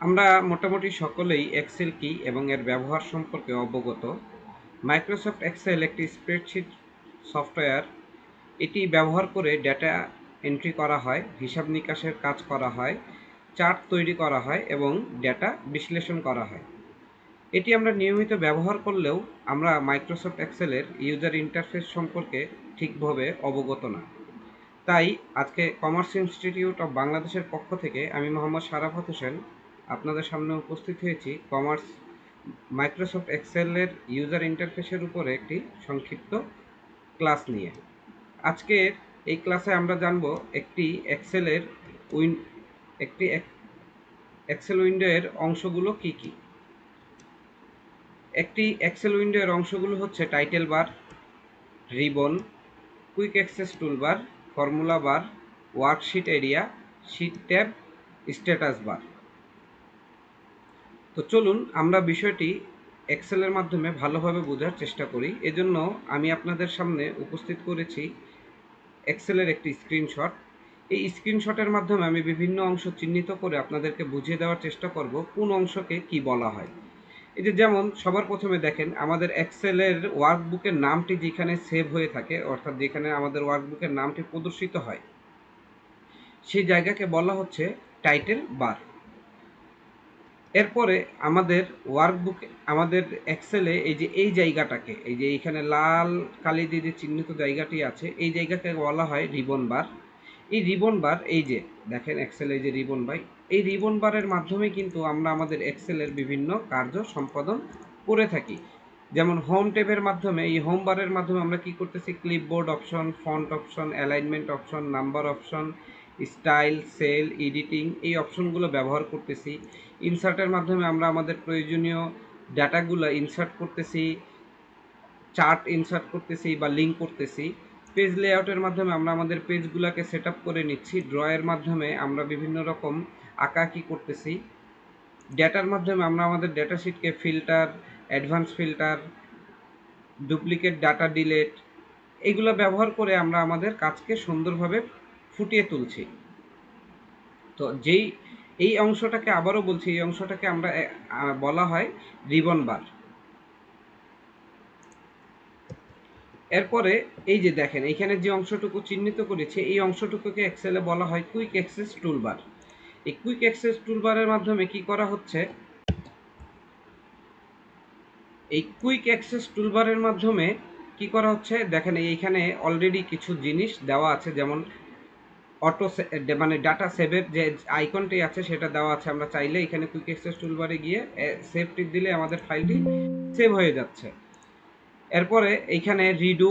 আমরা মোটামুটি সকলেই এক্সেল কি এবং এর ব্যবহার সম্পর্কে অবগত। মাইক্রোসফট এক্সেল একটি স্প্রেডশিট সফটওয়্যার এটি ব্যবহার করে ডেটা এন্ট্রি করা হয়, হিসাব নিকাশের কাজ করা হয় চার্ট তৈরি করা হয় এবং ডেটা বিশ্লেষণ করা হয়। এটি আমরা নিয়মিত ব্যবহার করলেও আমরা মাইক্রোসফট এক্সেলের ইউজার ইন্টারফেস সম্পর্কে ঠিকভাবে অবগত না। তাই আজকে কমার্স ইনস্টিটিউট অফ বাংলাদেশের পক্ষ থেকে আমি মোহাম্মদ শারাফত হোসেন আপনাদের সামনে উপস্থিত হয়েছি কমার্স মাইক্রোসফট এক্সেলের ইউজার ইন্টারফেসের উপরে একটি সংক্ষিপ্ত ক্লাস নিয়ে। আজকের এই ক্লাসে আমরা জানব একটি এক্সেলের উইন, একটি এক্সেল উইন্ডোয়ের অংশগুলো কি কি? একটি এক্সেল উইন্ডোয়ের অংশগুলো হচ্ছে title bar, ribbon, quick access toolbar, formula bar, worksheet area, sheet tab, status bar. তো চলুন আমরা বিষয়টি এক্সেলের মাধ্যমে ভালোভাবে বোঝার চেষ্টা করি। এজন্য আমি আপনাদের সামনে উপস্থিত করেছি এক্সেলের একটি স্ক্রিনশট এই স্ক্রিনশটের মাধ্যমে আমি বিভিন্ন অংশ চিহ্নিত করে আপনাদেরকে বুঝিয়ে দেওয়ার চেষ্টা করব কোন অংশকে কি বলা হয়। এই যে যেমন সবার প্রথমে দেখেন, আমাদের এক্সেলের ওয়ার্কবুকের নামটি যেখানে সেভ হয়ে থাকে, অর্থাৎ যেখানে আমাদের ওয়ার্কবুকের নামটি প্রদর্শিত হয়, সেই জায়গাকে বলা হচ্ছে টাইটেল বার এরপরে আমাদের ওয়ার্কবুক আমাদের এক্সেলে এই যে এই জায়গাটাকে, এই যে এইখানে লাল কালি দিয়ে যে চিহ্নিত জায়গাটি আছে, এই জায়গাকে বলা হয় রিবন বার এই রিবন বার এই যে দেখেন এক্সেলে এই যে রিবন বাই এই রিবন বারের মাধ্যমে কিন্তু আমরা আমাদের এক্সেলের বিভিন্ন কার্য সম্পাদন করে থাকি। যেমন হোম ট্যাবের মাধ্যমে, এই হোম বারের মাধ্যমে আমরা কি করতেছি? Clipboard option font option alignment option number option style, cell, editing এই অপশনগুলো ব্যবহার করতেছি। ইনসার্টের মাধ্যমে আমরা আমাদের প্রয়োজনীয় ডাটাগুলো ইনসার্ট করতেছি, চার্ট ইনসার্ট করতেছি বা লিঙ্ক করতেছি। পেজ লেআউটের মাধ্যমে আমরা আমাদের পেজগুলোকে সেট করে নিচ্ছি। ড্রয়ের মাধ্যমে আমরা বিভিন্ন রকম আঁকাআঁকি করতেছি। ডেটার মাধ্যমে আমরা আমাদের data শিটকে filter, advance filter, duplicate data delete, এগুলো ব্যবহার করে আমরা আমাদের কাজকে সুন্দরভাবে ফুটিয়ে তুলছি। তো যেই, এই অংশটাকে আবারও বলছি, এই অংশটাকে আমরা বলা হয় রিবন বার। এরপরে এই যে দেখেন, এখানে যে অংশটুকু চিহ্নিত করেছে, এই অংশটুকুকে এক্সেলে বলা হয় কুইক অ্যাক্সেস টুলবার এই কুইক অ্যাক্সেস টুলবারের মাধ্যমে কি করা হচ্ছে? এই কুইক অ্যাক্সেস টুলবারের মাধ্যমে কি করা হচ্ছে? দেখেন, এইখানে অলরেডি কিছু জিনিস দেওয়া আছে, যেমন অটো মানে ডাটা সেভের যে আইকনটি আছে, সেটা দেওয়া আছে। আমরা চাইলে এখানে কুইক অ্যাক্সেস টুলবারে গিয়ে সেভ টিপ দিলে আমাদের ফাইলটি সেভ হয়ে যাচ্ছে। এরপরে এইখানে রিডু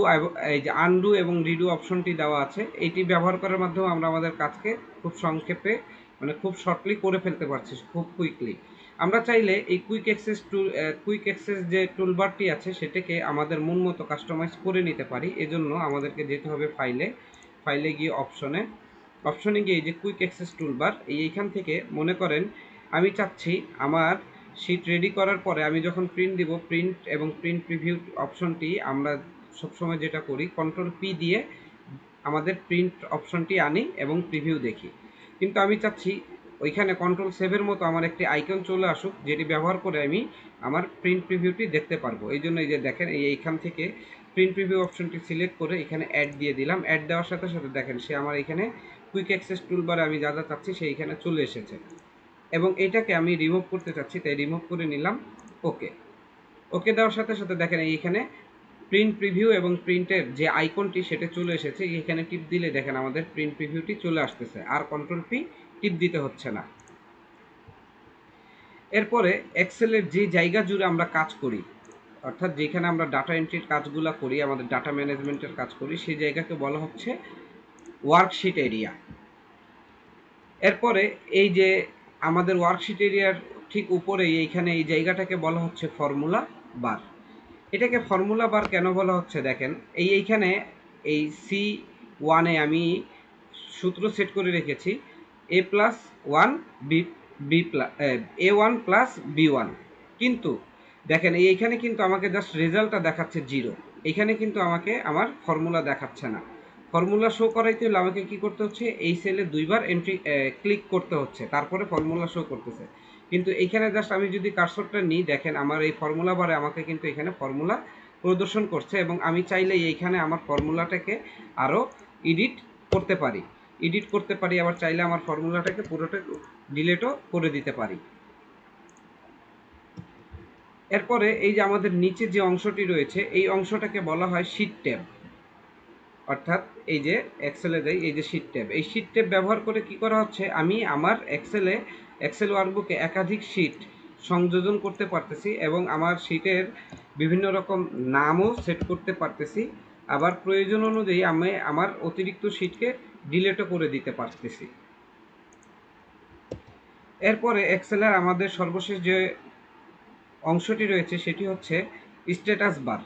এই যে আনডু এবং রিডু অপশনটি দেওয়া আছে। এইটি ব্যবহার করার মাধ্যমে আমরা আমাদের কাজকে খুব সংক্ষেপে মানে খুব শর্টলি করে ফেলতে পারছি, খুব কুইকলি আমরা চাইলে এই quick access tool quick access যে টুলবারটি আছে, সেটাকে আমাদের মন মতো কাস্টমাইজ করে নিতে পারি। এজন্য আমাদেরকে যেতে হবে ফাইলে ফাইলে গিয়ে অপশনে অপশনে গিয়ে যে কুইক অ্যাক্সেস টুলবার এই এইখান থেকে মনে করেন আমি চাচ্ছি আমার শিট রেডি করার পরে আমি যখন প্রিন্ট দিব প্রিন্ট এবং প্রিন্ট প্রিভিউ অপশনটি আমরা সবসময় যেটা করি কন্ট্রোল পি দিয়ে আমাদের প্রিন্ট অপশনটি আনি এবং প্রিভিউ দেখি। কিন্তু আমি চাচ্ছি ওইখানে কন্ট্রোল সেভের মতো আমার একটি আইকন চলে আসুক, যেটি ব্যবহার করে আমি আমার প্রিন্ট প্রিভিউটি দেখতে পারব। এই জন্য এই যে দেখেন, এই এইখান থেকে প্রিন্ট প্রিভিউ অপশনটি সিলেক্ট করে এখানে অ্যাড দিয়ে দিলাম। অ্যাড দেওয়ার সাথে সাথে দেখেন, সে আমার এখানে কুইক অ্যাক্সেস টুলবারে আমি যা যা চাচ্ছি সে এখানে চলে এসেছে। এবং এটাকে আমি রিমুভ করতে চাচ্ছি, তাই রিমুভ করে নিলাম ওকে ওকে দেওয়ার সাথে সাথে দেখেন এইখানে প্রিন্ট প্রিভিউ এবং প্রিন্টের যে আইকনটি সেটা চলে এসেছে। এখানে টিপ দিলে দেখেন আমাদের প্রিন্ট প্রিভিউটি চলে আসতেছে, আর কন্ট্রোল পি টিপ দিতে হচ্ছে না। এরপরে এক্সেলের যে জায়গা জুড়ে আমরা কাজ করি অর্থাৎ যেখানে আমরা ডাটা এন্ট্রির কাজগুলো করি, আমাদের ডাটা ম্যানেজমেন্টের কাজ করি, সেই জায়গাকে বলা হচ্ছে ওয়ার্কশিট এরিয়া এরপরে এই যে আমাদের ওয়ার্কশিট এরিয়ার ঠিক উপরে এইখানে এই জায়গাটাকে বলা হচ্ছে ফর্মুলা বার এটাকে ফর্মুলা বার কেন বলা হচ্ছে দেখেন, এই এইখানে এই সি ওয়ানে আমি সূত্র সেট করে রেখেছি A plus one B B plus A one plus B one কিন্তু দেখেন এইখানে কিন্তু আমাকে জাস্ট রেজাল্টটা দেখাচ্ছে জিরো এখানে কিন্তু আমাকে আমার ফর্মুলা দেখাচ্ছে না। ফর্মুলা শো করাইতে হলে আমাকে কি করতে হচ্ছে? এই সেলে দুইবার এন্ট্রি ক্লিক করতে হচ্ছে। তারপরে ফর্মুলা শো করতেছে। কিন্তু এইখানে জাস্ট আমি যদি কার্সরটা নিই, দেখেন আমার এই ফর্মুলা বারে আমাকে কিন্তু এখানে ফর্মুলা প্রদর্শন করছে এবং আমি চাইলে এইখানে আমার ফর্মুলাটাকে আরও এডিট করতে পারি। এডিট করতে পারি, আবার চাইলে আমার ফর্মুলাটাকে পুরোটা ডিলেটও করে দিতে পারি। এরপরে এই যে আমাদের নিচে যে অংশটি রয়েছে, এই অংশটাকে বলা হয় শিট ট্যাব অর্থাৎ এই যে এক্সেলে দেয়, এই যে শিট ট্যাব এই শিট ট্যাব ব্যবহার করে কি করা হচ্ছে, আমি আমার এক্সেলে এক্সেল ওয়ার্কবুকে একাধিক শিট সংযোজন করতে পারতেছি এবং আমার শিটের বিভিন্ন রকম নামও সেট করতে পারতেছি। আবার প্রয়োজন অনুযায়ী আমি আমার অতিরিক্ত শিটকে ডিলেটও করে দিতে পারতেছি। এরপরে এক্সেলের আমাদের সর্বশেষ যে অংশটি রয়েছে সেটি হচ্ছে স্ট্যাটাস বার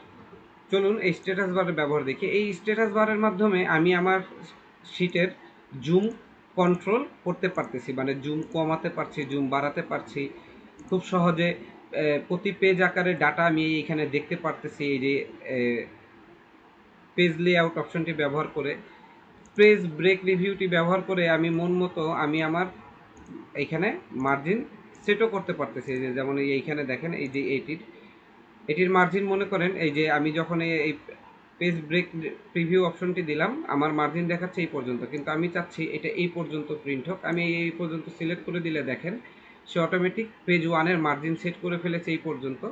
চলুন এই স্ট্যাটাস বারের ব্যবহার দেখি। এই স্ট্যাটাস বারের মাধ্যমে আমি আমার শিটের জুম কন্ট্রোল করতে পারতেছি মানে জুম কমাতে পারছি জুম বাড়াতে পারছি। খুব সহজে প্রতি পেজ আকারে ডাটা আমি এইখানে দেখতে পারতেছি এই যে পেজ লেআউট অপশনটি ব্যবহার করে। পেজ ব্রেক রিভিউটি ব্যবহার করে আমি মন মতো আমি আমার এইখানে মার্জিন সেটও করতে পারতেছি যে যেমন এই এইখানে দেখেন, এই যে এইটির, এটির মার্জিন মনে করেন, এই যে আমি যখন এই পেজ ব্রেক প্রিভিউ অপশনটি দিলাম, আমার মার্জিন দেখাচ্ছে এই পর্যন্ত, কিন্তু আমি চাচ্ছি এটা এই পর্যন্ত প্রিন্ট হোক। আমি এই পর্যন্ত সিলেক্ট করে দিলে দেখেন, সে অটোমেটিক পেজ ওয়ানের মার্জিন সেট করে ফেলেছে এই পর্যন্ত।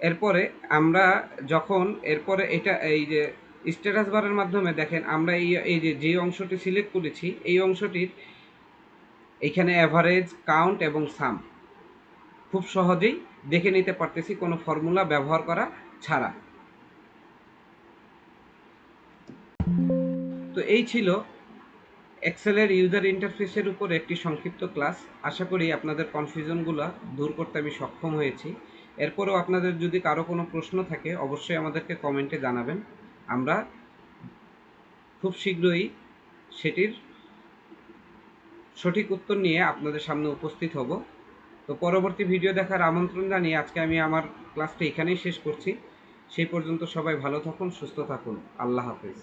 এরপরে আমরা যখন, এরপরে এটা এই যে স্ট্যাটাস বারের মাধ্যমে দেখেন, আমরা এই এই যে যে অংশটি সিলেক্ট করেছি, এই অংশটির এইখানে অ্যাভারেজ কাউন্ট এবং সাম খুব সহজেই দেখে নিতে পারতেছি কোনো ফর্মুলা ব্যবহার করা ছাড়া। তো এই ছিল এক্সেলের ইউজার ইন্টারফেসের উপর একটি সংক্ষিপ্ত ক্লাস আশা করি আপনাদের কনফিউশনগুলো দূর করতে আমি সক্ষম হয়েছি। এরপরেও আপনাদের যদি কারও কোনো প্রশ্ন থাকে, অবশ্যই আমাদেরকে কমেন্টে জানাবেন। আমরা খুব শীঘ্রই সেটির সঠিক উত্তর নিয়ে আপনাদের সামনে উপস্থিত হব। তো পরবর্তী ভিডিও দেখার আমন্ত্রণ জানিয়ে আজকে আমি আমার ক্লাসটা এখানেই শেষ করছি। সেই পর্যন্ত সবাই ভালো থাকুন, সুস্থ থাকুন। আল্লাহ হাফেজ।